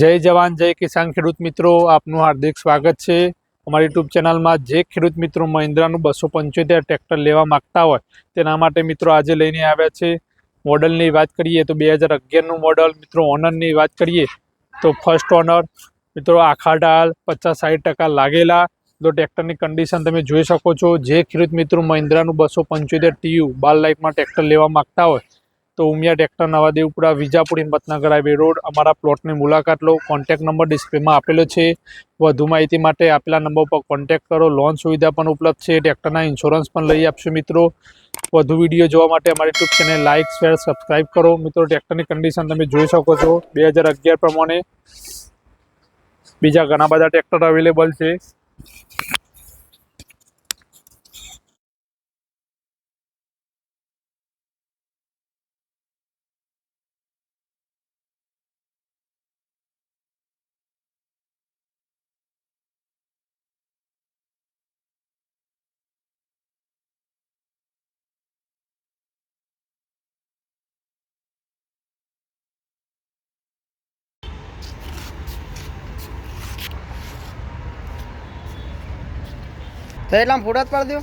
જય જવાન, જય કિસાન ખેડૂત મિત્રો. આપનું હાર્દિક સ્વાગત છે. અમારી યુટ્યુબ ચેનલમાં જે ખેડૂત મિત્રો મહિન્દ્રાનું બસો પંચોતેર ટ્રેક્ટર લેવા માગતા હોય, તેના માટે મિત્રો આજે લઈને આવ્યા છે. મોડલની વાત કરીએ તો બે હજાર અગિયારનું મોડલ, મિત્રો ઓનરની વાત કરીએ તો ફર્સ્ટ ઓનર, મિત્રો આખા ડાલ પચાસ સાઠ ટકા લાગેલા. તો ટ્રેક્ટરની કન્ડિશન તમે જોઈ શકો છો. જે ખેડૂત મિત્રો મહિન્દ્રાનું બસો પંચોતેર ટીયુ બાર લાઇફમાં ટ્રેક્ટર લેવા માંગતા હોય તો Umiya tractor Navadevpura, Vijapur, Himmatnagar highway road. અમારા પ્લોટની મુલાકાત લો. કોન્ટેક્ટ નંબર ડિસ્પ્લેમાં આપેલો છે. વધુ માહિતી માટે આપેલા નંબર પર કોન્ટેક્ટ કરો. લોન સુવિધા પણ ઉપલબ્ધ છે. ટ્રેક્ટરના ઇન્સ્યોરન્સ પણ લઈ આપશું મિત્રો. વધુ વીડિયો જોવા માટે અમારી YouTube channel like share, subscribe કરો. મિત્રો, ટ્રેક્ટરની કન્ડિશન તમે જોઈ શકો છો. બે હજાર અગિયાર પ્રમાણે બીજા ઘણા બધા ટ્રેક્ટર અવેલેબલ છે. તો એટલા ફોટા જ પાડી દો.